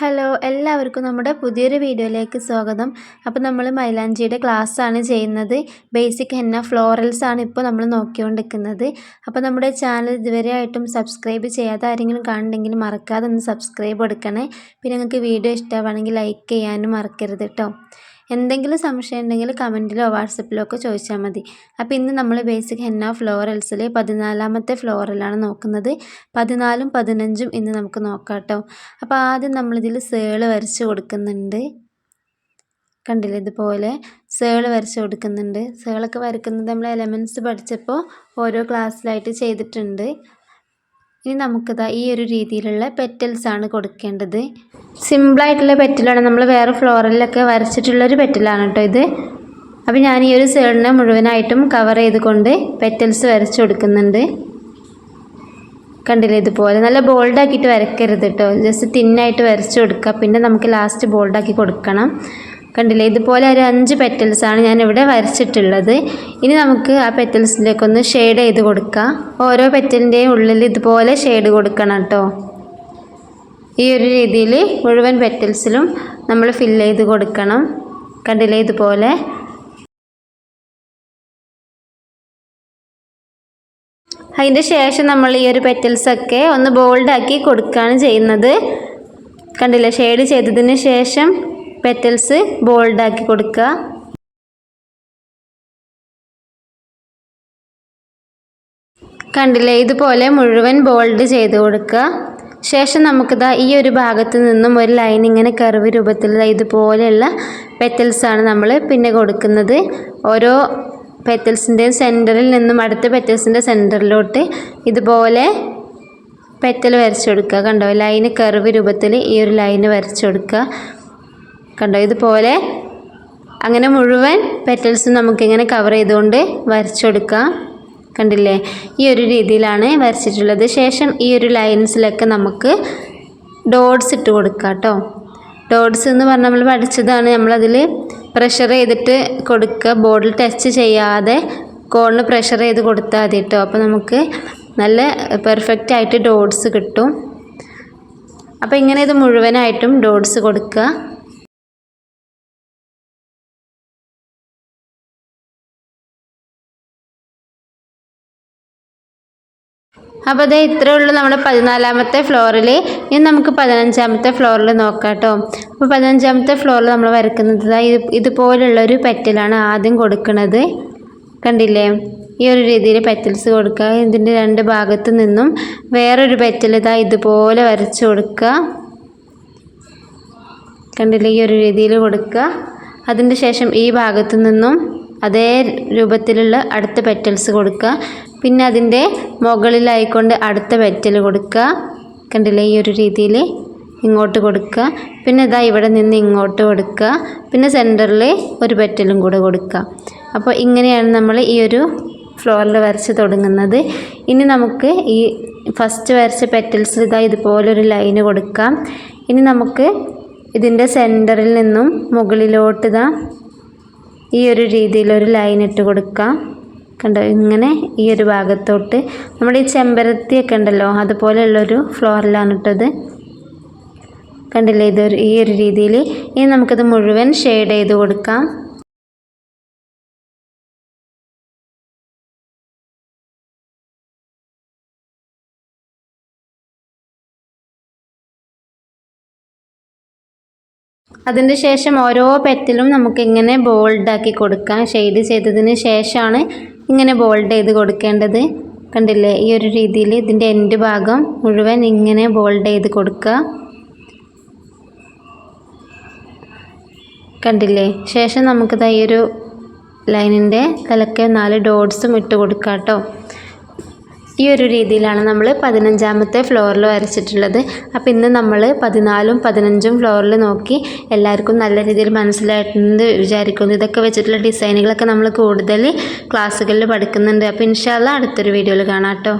Hello എല്ലാവർക്കും നമ്മുടെ പുതിയൊരു വീഡിയോയിലേക്ക് സ്വാഗതം. അപ്പോൾ നമ്മൾ മൈലാഞ്ചിയുടെ ആണ് ചെയ്യുന്നത്. ബേസിക് ഹെന്ന ഫ്ലോറൽസ് ആണ് ഇപ്പോൾ നമ്മൾ നോക്കിക്കൊണ്ടിരിക്കുന്നത്. അപ്പോൾ നമ്മുടെ ചാനൽ ഇതുവരെ ആയിട്ടും സബ്സ്ക്രൈബ് ചെയ്യാതെ ആരെങ്കിലും കാണുന്നുണ്ടെങ്കിൽ മറക്കാതെ ഒന്ന് സബ്സ്ക്രൈബ് കൊടുക്കണേ. പിന്നെ നിങ്ങൾക്ക് വീഡിയോ ഇഷ്ടമാണെങ്കിൽ ലൈക്ക് ചെയ്യാനും മറക്കരുത് കേട്ടോ. എന്തെങ്കിലും സംശയം ഉണ്ടെങ്കിൽ കമന്റിലോ വാട്സപ്പിലോ ഒക്കെ ചോദിച്ചാൽ മതി. അപ്പോൾ ഇന്ന് നമ്മൾ ബേസിക് ഹെന്ന ഫ്ലോറൽസിൽ പതിനാലാമത്തെ ഫ്ലോറലാണ് നോക്കുന്നത്. പതിനാലും പതിനഞ്ചും ഇന്ന് നമുക്ക് നോക്കാം കേട്ടോ. അപ്പോൾ ആദ്യം നമ്മളിതിൽ സേൾ വരച്ച് കൊടുക്കുന്നുണ്ട്. കണ്ടില്ലേ ഇതുപോലെ സേൾ വരച്ച് കൊടുക്കുന്നുണ്ട്. സേളൊക്കെ വരക്കുന്നത് നമ്മൾ എലമെന്റ്സ് പഠിച്ചപ്പോൾ ഓരോ ക്ലാസ്സിലായിട്ട് ചെയ്തിട്ടുണ്ട്. ഇനി നമുക്കിതാ ഈ ഒരു രീതിയിലുള്ള പെറ്റൽസ് ആണ് കൊടുക്കേണ്ടത്. സിമ്പിളായിട്ടുള്ള പെറ്റലാണ് നമ്മൾ വേറെ ഫ്ലോറലിലൊക്കെ വരച്ചിട്ടുള്ളൊരു പെറ്റലാണ് കേട്ടോ ഇത്. അപ്പോൾ ഞാൻ ഈ ഒരു സൈഡിനെ മുഴുവനായിട്ടും കവർ ചെയ്തുകൊണ്ട് പെറ്റൽസ് വരച്ച് കൊടുക്കുന്നുണ്ട്. കണ്ടില്ലേ ഇതുപോലെ? നല്ല ബോൾഡാക്കിയിട്ട് വരയ്ക്കരുത് കേട്ടോ ജസ്റ്റ് തിന്നായിട്ട് വരച്ച് കൊടുക്കുക പിന്നെ നമുക്ക് ലാസ്റ്റ് ബോൾഡാക്കി കൊടുക്കണം. കണ്ടില്ലേ? ഇതുപോലെ ഒരു അഞ്ച് പെറ്റൽസാണ് ഞാൻ ഇവിടെ വരച്ചിട്ടുള്ളത്. ഇനി നമുക്ക് ആ പെറ്റൽസിലേക്ക് ഒന്ന് ഷെയ്ഡ് ചെയ്ത് കൊടുക്കാം. ഓരോ പെറ്റലിന്റെയും ഉള്ളിൽ ഇതുപോലെ ഷെയ്ഡ് കൊടുക്കണം കേട്ടോ. ഈ ഒരു രീതിയിൽ മുഴുവൻ പെറ്റൽസിലും നമ്മൾ ഫില്ല് ചെയ്ത് കൊടുക്കണം. കണ്ടില്ലേ? ഇതുപോലെ. അതിന്റെ ശേഷം നമ്മൾ ഈ ഒരു പെറ്റൽസൊക്കെ ഒന്ന് ബോൾഡാക്കി കൊടുക്കുകയാണ് ചെയ്യുന്നത്. കണ്ടില്ലേ? ഷെയ്ഡ് ചെയ്തതിന് ശേഷം പെറ്റൽസ് ബോൾഡാക്കി കൊടുക്കുക. കണ്ടില്ലേ ഇതുപോലെ മുഴുവൻ ബോൾഡ് ചെയ്ത് കൊടുക്കുക. ശേഷം നമുക്കിതാ ഈ ഒരു ഭാഗത്ത് നിന്നും ഒരു ലൈൻ ഇങ്ങനെ കറിവ് രൂപത്തിൽ ഇതുപോലെയുള്ള പെറ്റൽസാണ് നമ്മൾ പിന്നെ കൊടുക്കുന്നത്. ഓരോ പെറ്റൽസിന്റെയും സെന്ററിൽ നിന്നും അടുത്ത പെറ്റൽസിന്റെ സെന്ററിലോട്ട് ഇതുപോലെ പെറ്റൽ വരച്ചു കൊടുക്കുക. കണ്ടോ ലൈന് കർവ് രൂപത്തിൽ ഈ ഒരു ലൈന് വരച്ചു കൊടുക്കുക. കണ്ടോ? ഇതുപോലെ അങ്ങനെ മുഴുവൻ പെറ്റൽസും നമുക്കിങ്ങനെ കവർ ചെയ്തുകൊണ്ട് വരച്ചെടുക്കാം. കണ്ടില്ലേ? ഈ ഒരു രീതിയിലാണ് വരച്ചിട്ടുള്ളത്. ശേഷം ഈ ഒരു ലൈൻസിലൊക്കെ നമുക്ക് ഡോട്ട്സ് ഇട്ട് കൊടുക്കാം കേട്ടോ ഡോട്ട്സ് എന്ന് പറഞ്ഞാൽ നമ്മൾ പഠിച്ചതാണ്. നമ്മളതിൽ പ്രഷർ ചെയ്തിട്ട് കൊടുക്കുക. ബോർഡിൽ ടച്ച് ചെയ്യാതെ കോണിന് പ്രഷർ ചെയ്ത് കൊടുത്താൽ മതി കേട്ടോ അപ്പോൾ നമുക്ക് നല്ല പെർഫെക്റ്റ് ആയിട്ട് ഡോട്ട്സ് കിട്ടും. അപ്പോൾ ഇങ്ങനെ ഇത് മുഴുവനായിട്ടും ഡോട്ട്സ് കൊടുക്കുക. അപ്പോൾ അതേ ഇത്രയേ ഉള്ളൂ നമ്മുടെ പതിനാലാമത്തെ ഫ്ലോറിൽ ഇനി നമുക്ക് പതിനഞ്ചാമത്തെ ഫ്ലോറിൽ നോക്കാം കേട്ടോ അപ്പോൾ പതിനഞ്ചാമത്തെ ഫ്ലോറിൽ നമ്മൾ വരക്കുന്നത് ഇതുപോലുള്ളൊരു പെറ്റലാണ് ആദ്യം കൊടുക്കുന്നത് കണ്ടില്ലേ? ഈ ഒരു രീതിയിൽ പെറ്റൽസ് കൊടുക്കുക. ഇതിന്റെ രണ്ട് ഭാഗത്ത് നിന്നും വേറൊരു പെറ്റൽ ഇതാ ഇതുപോലെ വരച്ച് കൊടുക്കുക. കണ്ടില്ലേ? ഈ ഒരു രീതിയിൽ കൊടുക്കുക. അതിന്റെ ശേഷം ഈ ഭാഗത്തു നിന്നും അതേ രൂപത്തിലുള്ള അടുത്ത പെറ്റൽസ് കൊടുക്കുക. പിന്നെ അതിന്റെ മുകളിലായിക്കൊണ്ട് അടുത്ത വെറ്റൽ കൊടുക്കുക. കണ്ടില്ലേ ഈ ഒരു രീതിയിൽ ഇങ്ങോട്ട് കൊടുക്കുക. പിന്നെ ഇതാ ഇവിടെ നിന്ന് ഇങ്ങോട്ട് കൊടുക്കുക. പിന്നെ സെന്ററിൽ ഒരു പെറ്റലും കൂടെ കൊടുക്കുക. അപ്പോൾ ഇങ്ങനെയാണ് നമ്മൾ ഈ ഒരു ഫ്ലോറിൽ വരച്ച് തുടങ്ങുന്നത്. ഇനി നമുക്ക് ഈ ഫസ്റ്റ് വരച്ച പെറ്റൽസ് ഇതാ ഇതുപോലൊരു ലൈന് കൊടുക്കാം. ഇനി നമുക്ക് ഇതിന്റെ സെന്ററിൽ നിന്നും മുകളിലോട്ട് ഇതാ ഈ ഒരു രീതിയിലൊരു ലൈൻ ഇട്ട് കൊടുക്കാം. കണ്ടോ? ഇങ്ങനെ ഈ ഒരു ഭാഗത്തോട്ട് നമ്മുടെ ഈ ചെമ്പരത്തിയൊക്കെ ഉണ്ടല്ലോ അതുപോലെയുള്ളൊരു ഫ്ലോറിലാണ് ഇട്ടത്. കണ്ടില്ലേ? ഇതൊരു ഈ ഒരു രീതിയിൽ ഇനി നമുക്കത് മുഴുവൻ ഷെയ്ഡ് ചെയ്ത് കൊടുക്കാം. അതിന്റെ ശേഷം ഓരോ പെറ്റിലും നമുക്കിങ്ങനെ ബോൾഡാക്കി കൊടുക്കാം. ഷെയ്ഡ് ചെയ്തതിന് ശേഷമാണ് ഇങ്ങനെ ബോൾഡ് ചെയ്ത് കൊടുക്കേണ്ടത് കണ്ടില്ലേ? ഈ ഒരു രീതിയിൽ ഇതിന്റെ എൻഡ് ഭാഗം മുഴുവൻ ഇങ്ങനെ ബോൾഡ് ചെയ്ത് കൊടുക്കുക. കണ്ടില്ലേ? ശേഷം നമുക്കിതാ ഈ ഒരു ലൈനിന്റെ തലക്ക് നാല് ഡോട്ട്സും ഇട്ട് കൊടുക്കാം കേട്ടോ ഈ ഒരു രീതിയിലാണ് നമ്മൾ പതിനഞ്ചാമത്തെ ഫ്ലോറിൽ വരച്ചിട്ടുള്ളത്. അപ്പോൾ ഇന്ന് നമ്മൾ പതിനാലും പതിനഞ്ചും ഫ്ലോറിൽ നോക്കി എല്ലാവർക്കും നല്ല രീതിയിൽ മനസ്സിലായിട്ടുണ്ട് വിചാരിക്കുന്നു. ഇതൊക്കെ വെച്ചിട്ടുള്ള ഡിസൈനുകളൊക്കെ നമ്മൾ കൂടുതൽ ക്ലാസ്സുകളിൽ പഠിക്കുന്നുണ്ട്. അപ്പോൾ ഇൻഷാല്ല അടുത്തൊരു വീഡിയോയിൽ കാണാം കേട്ടോ.